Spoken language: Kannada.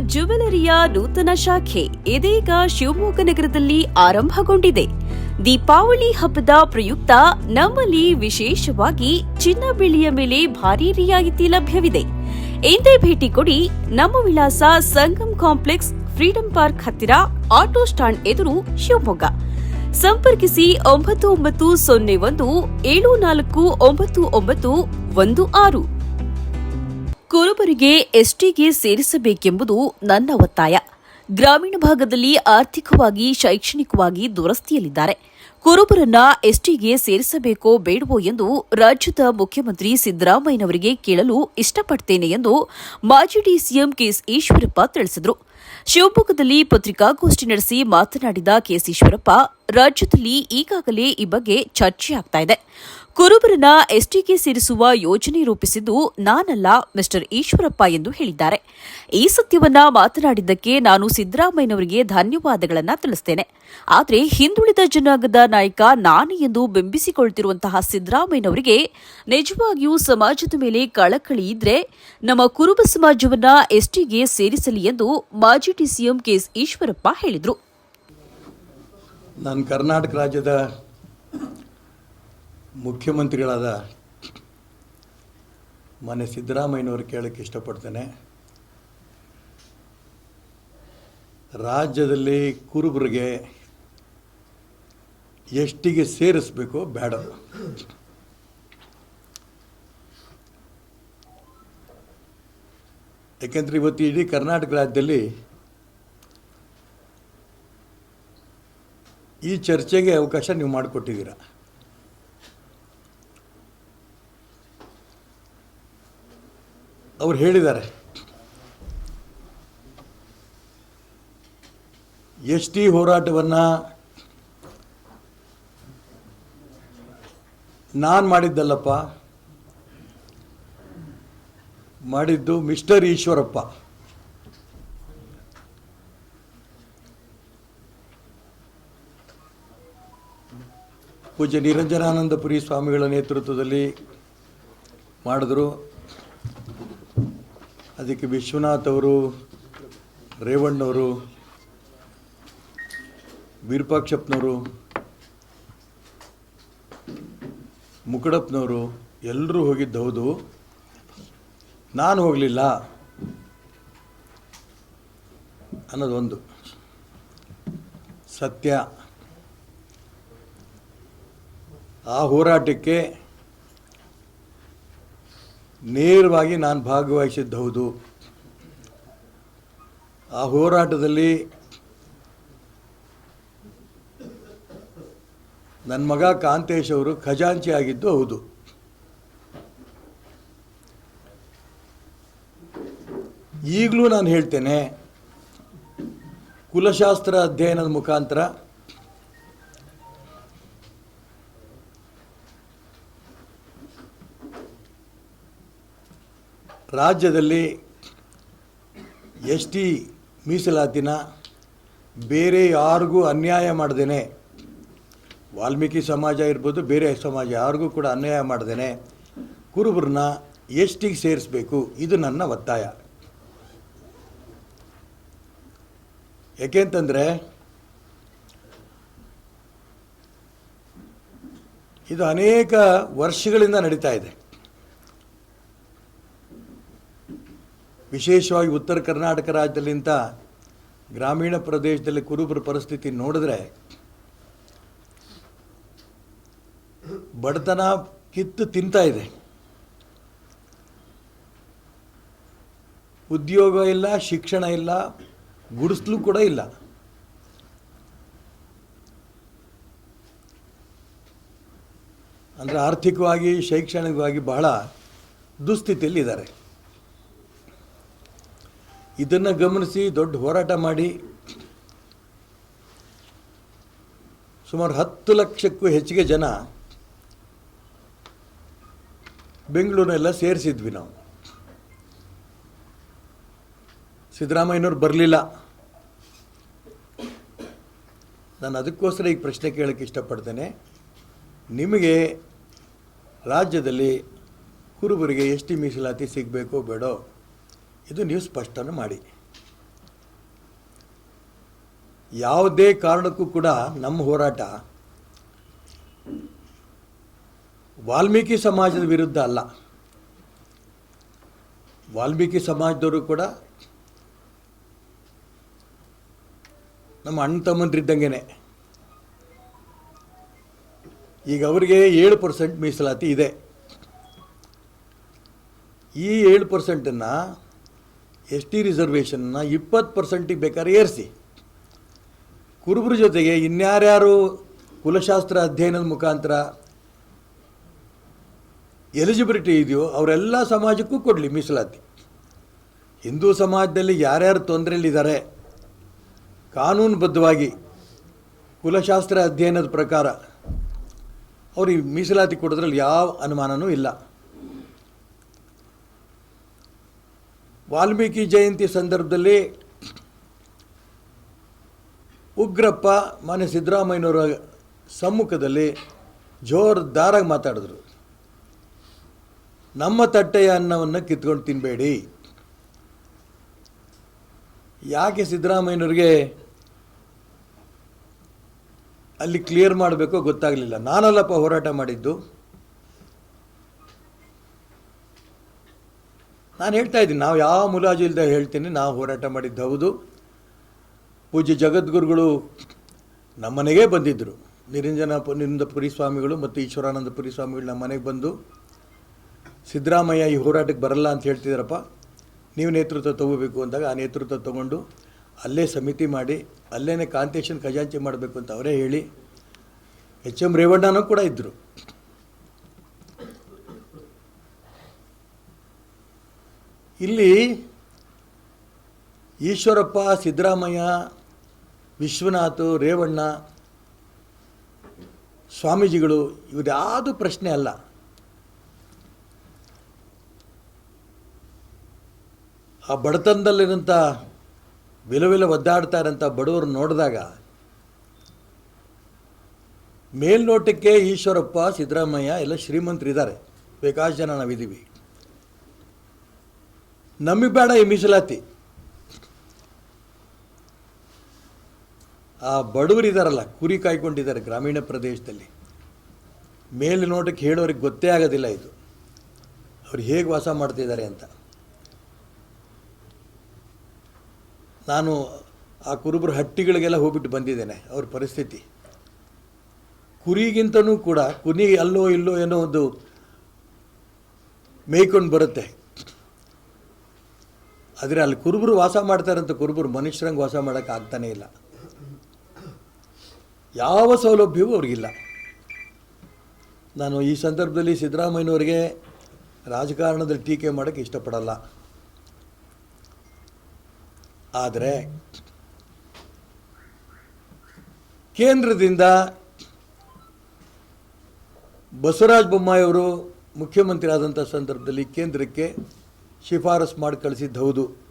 ಜುವೆಲರಿಯ ನೂತನ ಶಾಖೆ ಇದೀಗ ಶಿವಮೊಗ್ಗ ನಗರದಲ್ಲಿ ಆರಂಭಗೊಂಡಿದೆ. ದೀಪಾವಳಿ ಹಬ್ಬದ ಪ್ರಯುಕ್ತ ನಮ್ಮಲ್ಲಿ ವಿಶೇಷವಾಗಿ ಚಿನ್ನ ಬೆಳ್ಳಿಯ ಮೇಲೆ ಭಾರಿ ರಿಯಾಯಿತಿ ಲಭ್ಯವಿದೆ. ಎಂದೇ ಭೇಟಿ ಕೊಡಿ ನಮ್ಮ ವಿಳಾಸ ಸಂಗಮ್ ಕಾಂಪ್ಲೆಕ್ಸ್, ಫ್ರೀಡಂ ಪಾರ್ಕ್ ಹತ್ತಿರ, ಆಟೋ ಸ್ಟಾಂಡ್ ಎದುರು ಶಿವಮೊಗ್ಗ. ಸಂಪರ್ಕಿಸಿ ಒಂಬತ್ತು ಒಂಬತ್ತು ಸೊನ್ನೆ ಒಂದು ಏಳು ನಾಲ್ಕು ಒಂಬತ್ತು ಒಂಬತ್ತು ಒಂದು ಆರು. ಕುರುಬರಿಗೆ ಎಸ್ಟಿಗೆ ಸೇರಿಸಬೇಕೆಂಬುದು ನನ್ನ ಒತ್ತಾಯ. ಗ್ರಾಮೀಣ ಭಾಗದಲ್ಲಿ ಆರ್ಥಿಕವಾಗಿ, ಶೈಕ್ಷಣಿಕವಾಗಿ ದುರಸ್ತಿಯಲ್ಲಿದ್ದಾರೆ. ಕುರುಬರನ್ನ ಎಸ್ಟಿಗೆ ಸೇರಿಸಬೇಕೋ ಬೇಡವೋ ಎಂದು ರಾಜ್ಯದ ಮುಖ್ಯಮಂತ್ರಿ ಸಿದ್ದರಾಮಯ್ಯನವರಿಗೆ ಕೇಳಲು ಇಷ್ಟಪಡ್ತೇನೆ ಎಂದು ಮಾಜಿ ಡಿಸಿಎಂ ಕೆಎಸ್ ಈಶ್ವರಪ್ಪ ತಿಳಿಸಿದರು. ಶಿವಮೊಗ್ಗದಲ್ಲಿ ಪತ್ರಿಕಾಗೋಷ್ಠಿ ನಡೆಸಿ ಮಾತನಾಡಿದ ಕೆಎಸ್ ಈಶ್ವರಪ್ಪ, ರಾಜ್ಯದಲ್ಲಿ ಈಗಾಗಲೇ ಈ ಬಗ್ಗೆ ಚರ್ಚೆಯಾಗ್ತಾ ಇದೆ. ಕುರುಬರನ್ನ ಎಸ್ಟಿಗೆ ಸೇರಿಸುವ ಯೋಜನೆ ರೂಪಿಸಿದ್ದು ನಾನಲ್ಲ ಮಿಸ್ಟರ್ ಈಶ್ವರಪ್ಪ ಎಂದು ಹೇಳಿದ್ದಾರೆ. ಈ ಸತ್ಯವನ್ನ ಮಾತನಾಡಿದ್ದಕ್ಕೆ ನಾನು ಸಿದ್ದರಾಮಯ್ಯನವರಿಗೆ ಧನ್ಯವಾದಗಳನ್ನು ತಿಳಿಸ್ತೇನೆ. ಆದರೆ ಹಿಂದುಳಿದ ಜನಾಂಗದ ನಾಯಕ ನಾನು ಎಂದು ಬಿಂಬಿಸಿಕೊಳ್ತಿರುವಂತಹ ಸಿದ್ದರಾಮಯ್ಯನವರಿಗೆ ನಿಜವಾಗಿಯೂ ಸಮಾಜದ ಮೇಲೆ ಕಳಕಳಿ ಇದ್ರೆ ನಮ್ಮ ಕುರುಬ ಸಮಾಜವನ್ನ ಎಸ್ಟಿಗೆ ಸೇರಿಸಲಿ ಎಂದು ಮಾಜಿ ಡಿಸಿಎಂ ಕೆಎಸ್ ಈಶ್ವರಪ್ಪ ಹೇಳಿದರು. ನಾನು ಕರ್ನಾಟಕ ರಾಜ್ಯದ ಮುಖ್ಯಮಂತ್ರಿಗಳಾದ ಮಾನ್ಯ ಸಿದ್ದರಾಮಯ್ಯನವರು ಕೇಳಕ್ಕೆ ಇಷ್ಟಪಡ್ತೇನೆ. ರಾಜ್ಯದಲ್ಲಿ ಕುರುಬರಿಗೆ ಎಷ್ಟಿಗೆ ಸೇರಿಸ್ಬೇಕು ಬೇಡ. ಯಾಕೆಂದರೆ ಇವತ್ತು ಇಡೀ ಕರ್ನಾಟಕ ರಾಜ್ಯದಲ್ಲಿ ಈ ಚರ್ಚೆಗೆ ಅವಕಾಶ ನೀವು ಮಾಡಿಕೊಟ್ಟಿದ್ದೀರ. ಅವ್ರು ಹೇಳಿದ್ದಾರೆ. ಎಸ್ ಟಿ ಹೋರಾಟವನ್ನು ನಾನು ಮಾಡಿದ್ದಲ್ಲಪ್ಪ. ಮಾಡಿದ್ದು ಮಿಸ್ಟರ್ ಈಶ್ವರಪ್ಪ. ಪೂಜ್ಯ ನಿರಂಜನಾನಂದಪುರಿ ಸ್ವಾಮಿಗಳ ನೇತೃತ್ವದಲ್ಲಿ ಮಾಡಿದ್ರು. ಅದಕ್ಕೆ ವಿಶ್ವನಾಥ್ ಅವರು ರೇವಣ್ಣವರು ವಿರೂಪಾಕ್ಷಪ್ಪನವರು, ಮುಕಡಪ್ಪನವರು ಎಲ್ಲರೂ ಹೋಗಿದ್ದು ಹೌದು. ನಾನು ಹೋಗಲಿಲ್ಲ ಅನ್ನೋದೊಂದು. ಸತ್ಯ. ಆ ಹೋರಾಟಕ್ಕೆ ನೇರವಾಗಿ ನಾನು ಭಾಗವಹಿಸಿದ್ದು ಹೌದು ಆ ಹೋರಾಟದಲ್ಲಿ ನನ್ನ ಮಗ ಕಾಂತೇಶ್ ಅವರು ಖಜಾಂಚಿ ಆಗಿದ್ದು ಹೌದು. ಈಗಲೂ ನಾನು ಹೇಳ್ತೇನೆ, ಕುಲಶಾಸ್ತ್ರ ಅಧ್ಯಯನದ ಮುಖಾಂತರ ರಾಜ್ಯದಲ್ಲಿ ಎಸ್ ಟಿ ಮೀಸಲಾತಿನ ಬೇರೆ ಯಾರಿಗೂ ಅನ್ಯಾಯ ಮಾಡ್ದೇನೆ. ವಾಲ್ಮೀಕಿ ಸಮಾಜ ಇರ್ಬೋದು, ಬೇರೆ ಸಮಾಜ ಯಾರಿಗೂ ಕೂಡ ಅನ್ಯಾಯ ಮಾಡ್ದೇನೆ. ಕುರುಬರನ್ನ ಎಸ್ ಟಿಗೆ ಸೇರಿಸಬೇಕು, ಇದು ನನ್ನ ಒತ್ತಾಯ. ಯಾಕೆಂತಂದರೆ, ಇದು ಅನೇಕ ವರ್ಷಗಳಿಂದ ನಡೀತಾ ಇದೆ. ವಿಶೇಷವಾಗಿ ಉತ್ತರ ಕರ್ನಾಟಕ ರಾಜ್ಯದಲ್ಲಿಂತ ಗ್ರಾಮೀಣ ಪ್ರದೇಶದಲ್ಲಿ ಕುರುಬರ ಪರಿಸ್ಥಿತಿ ನೋಡಿದ್ರೆ ಬಡತನ ಕಿತ್ತು ತಿಂತಾ ಇದೆ. ಉದ್ಯೋಗ ಇಲ್ಲ, ಶಿಕ್ಷಣ ಇಲ್ಲ, ಗುಡಿಸ್ಲು ಕೂಡ ಇಲ್ಲ. ಅಂದರೆ ಆರ್ಥಿಕವಾಗಿ, ಶೈಕ್ಷಣಿಕವಾಗಿ ಬಹಳ ದುಸ್ಥಿತಿಯಲ್ಲಿದ್ದಾರೆ. ಇದನ್ನು ಗಮನಿಸಿ, ದೊಡ್ಡ ಹೋರಾಟ ಮಾಡಿ. ಸುಮಾರು ಹತ್ತು ಲಕ್ಷಕ್ಕೂ ಹೆಚ್ಚಿಗೆ ಜನ ಬೆಂಗಳೂರನ್ನೆಲ್ಲ ಸೇರಿಸಿದ್ವಿ ನಾವು. ಸಿದ್ದರಾಮಯ್ಯನವ್ರು ಬರಲಿಲ್ಲ. ನಾನು ಅದಕ್ಕೋಸ್ಕರ ಈ ಪ್ರಶ್ನೆ ಕೇಳೋಕ್ಕೆ ಇಷ್ಟಪಡ್ತೇನೆ. ನಿಮಗೆ ರಾಜ್ಯದಲ್ಲಿ ಕುರುಬರಿಗೆ ಎಷ್ಟು ಮೀಸಲಾತಿ ಸಿಗಬೇಕೋ ಬೇಡೋ ಇದು ನೀವು ಸ್ಪಷ್ಟನೆ ಮಾಡಿ. ಯಾವುದೇ ಕಾರಣಕ್ಕೂ ಕೂಡ ನಮ್ಮ ಹೋರಾಟ ವಾಲ್ಮೀಕಿ ಸಮಾಜದ ವಿರುದ್ಧ ಅಲ್ಲ. ವಾಲ್ಮೀಕಿ ಸಮಾಜದವರು ಕೂಡ ನಮ್ಮ ಅಣ್ಣ ತಮ್ಮಂದ್ರಿದ್ದಂಗೆನೆ ಈಗ ಅವರಿಗೆ ಏಳು ಪರ್ಸೆಂಟ್ ಮೀಸಲಾತಿ ಇದೆ. ಈ ಏಳು ಪರ್ಸೆಂಟನ್ನು ಎಸ್ ಟಿ ರಿಸರ್ವೇಷನ್ನ ಇಪ್ಪತ್ತು ಪರ್ಸೆಂಟಿಗೆ ಬೇಕಾದ್ರೆ ಏರಿಸಿ. ಕುರುಬರ ಜೊತೆಗೆ ಇನ್ಯಾರ್ಯಾರು ಕುಲಶಾಸ್ತ್ರ ಅಧ್ಯಯನದ ಮುಖಾಂತರ ಎಲಿಜಿಬಿಲಿಟಿ ಇದೆಯೋ ಅವರೆಲ್ಲ ಸಮಾಜಕ್ಕೂ ಕೊಡಲಿ ಮೀಸಲಾತಿ. ಹಿಂದೂ ಸಮಾಜದಲ್ಲಿ ಯಾರ್ಯಾರು ತೊಂದರೆಯಲ್ಲಿದ್ದಾರೆ, ಕಾನೂನುಬದ್ಧವಾಗಿ ಕುಲಶಾಸ್ತ್ರ ಅಧ್ಯಯನದ ಪ್ರಕಾರ ಅವ್ರಿಗೆ ಮೀಸಲಾತಿ ಕೊಡೋದ್ರಲ್ಲಿ ಯಾವ ಅನುಮಾನವೂ ಇಲ್ಲ. ವಾಲ್ಮೀಕಿ ಜಯಂತಿ ಸಂದರ್ಭದಲ್ಲಿ ಉಗ್ರಪ್ಪ ಮಾನ್ಯ ಸಿದ್ದರಾಮಯ್ಯನವರ ಸಮ್ಮುಖದಲ್ಲಿ ಜೋರ್ದಾರಾಗಿ ಮಾತಾಡಿದ್ರು. ನಮ್ಮ ತಟ್ಟೆಯ ಅನ್ನವನ್ನು ಕಿತ್ಕೊಂಡು ತಿನ್ನಬೇಡಿ ಯಾಕೆ ಸಿದ್ದರಾಮಯ್ಯನವ್ರಿಗೆ ಅಲ್ಲಿ ಕ್ಲಿಯರ್ ಮಾಡಬೇಕೋ ಗೊತ್ತಾಗಲಿಲ್ಲ. ನಾನಲ್ಲಪ್ಪ ಹೋರಾಟ ಮಾಡಿದ್ದು. ನಾನು ಹೇಳ್ತಾ ಇದ್ದೀನಿ, ನಾವು ಯಾವ ಮುಲಾಜು ಇಲ್ಲದೆ ಹೇಳ್ತೀನಿ, ನಾವು ಹೋರಾಟ ಮಾಡಿದ್ದು ಹೌದು. ಪೂಜ್ಯ ಜಗದ್ಗುರುಗಳು ನಮ್ಮನೆಗೆ ಬಂದಿದ್ದರು ನಿರಂಜನ ನಿರಂದ ಪುರಿ ಸ್ವಾಮಿಗಳು ಮತ್ತು ಈಶ್ವರಾನಂದ ಪುರಿ ಸ್ವಾಮಿಗಳು ನಮ್ಮ ಮನೆಗೆ ಬಂದು, ಸಿದ್ದರಾಮಯ್ಯ ಈ ಹೋರಾಟಕ್ಕೆ ಬರಲ್ಲ ಅಂತ ಹೇಳ್ತಿದ್ದಾರಪ್ಪ ನೀವು ನೇತೃತ್ವ ತಗೋಬೇಕು ಅಂದಾಗ ಆ ನೇತೃತ್ವ ತಗೊಂಡು ಅಲ್ಲೇ ಸಮಿತಿ ಮಾಡಿ ಅಲ್ಲೇ ಕಾಂತೇಶನ್ ಖಜಾಂಚಿ ಮಾಡಬೇಕು ಅಂತ ಅವರೇ ಹೇಳಿ, ಎಚ್ ಎಂ ರೇವಣ್ಣನೂ ಕೂಡ ಇದ್ದರು ಇಲ್ಲಿ ಈಶ್ವರಪ್ಪ, ಸಿದ್ದರಾಮಯ್ಯ, ವಿಶ್ವನಾಥ, ರೇವಣ್ಣ, ಸ್ವಾಮೀಜಿಗಳು ಇವ್ಯಾವುದು ಪ್ರಶ್ನೆ ಅಲ್ಲ. ಆ ಬಡತನದಲ್ಲಿರೋಂಥ ವಿಲವಿಲ ಒದ್ದಾಡ್ತಾ ಇರೋಂಥ ಬಡವರು ನೋಡಿದಾಗ ಮೇಲ್ನೋಟಕ್ಕೆ ಈಶ್ವರಪ್ಪ, ಸಿದ್ದರಾಮಯ್ಯ ಎಲ್ಲ ಶ್ರೀಮಂತರಿದ್ದಾರೆ. ಬೇಕಾಷ್ಟು ಜನ ನಾವಿದ್ದೀವಿ. ನಮಗೆ ಬೇಡ ಈ ಮೀಸಲಾತಿ. ಆ ಬಡವರಿದಾರಲ್ಲ ಕುರಿ ಕಾಯ್ಕೊಂಡಿದ್ದಾರೆ ಗ್ರಾಮೀಣ ಪ್ರದೇಶದಲ್ಲಿ. ಮೇಲೆ ನೋಟಕ್ಕೆ ಹೇಳೋರಿಗೆ ಗೊತ್ತೇ ಆಗೋದಿಲ್ಲ ಇದು. ಅವ್ರು ಹೇಗೆ ವಾಸ ಮಾಡ್ತಿದ್ದಾರೆ ಅಂತ. ನಾನು ಆ ಕುರುಬರ ಹಟ್ಟಿಗಳಿಗೆಲ್ಲ ಹೋಗ್ಬಿಟ್ಟು ಬಂದಿದ್ದೇನೆ, ಅವ್ರ ಪರಿಸ್ಥಿತಿ. ಕುರಿಗಿಂತನೂ ಕೂಡ ಕುನಿ ಅಲ್ಲೋ ಇಲ್ಲೋ ಏನೋ ಒಂದು ಮೇಯ್ಕೊಂಡು ಬರುತ್ತೆ. ಆದರೆ ಅಲ್ಲಿ ಕುರುಬರು ವಾಸ ಮಾಡ್ತಾರಂತ ಕುರುಬರು ಮನುಷ್ಯರಂಗೆ ವಾಸ ಮಾಡೋಕ್ಕೆ ಆಗ್ತಾನೇ ಇಲ್ಲ. ಯಾವ ಸೌಲಭ್ಯವೂ ಅವ್ರಿಗಿಲ್ಲ. ನಾನು ಈ ಸಂದರ್ಭದಲ್ಲಿ ಸಿದ್ದರಾಮಯ್ಯನವರಿಗೆ ರಾಜಕಾರಣದಲ್ಲಿ ಟೀಕೆ ಮಾಡೋಕ್ಕೆ ಇಷ್ಟಪಡಲ್ಲ. ಆದರೆ ಕೇಂದ್ರದಿಂದ ಬಸವರಾಜ ಬೊಮ್ಮಾಯಿಯವರು ಮುಖ್ಯಮಂತ್ರಿ ಆದಂಥ ಸಂದರ್ಭದಲ್ಲಿ ಕೇಂದ್ರಕ್ಕೆ ಶಿಫಾರಸು ಮಾಡಿ ಕಳಿಸಿದ್ದು ಹೌದು.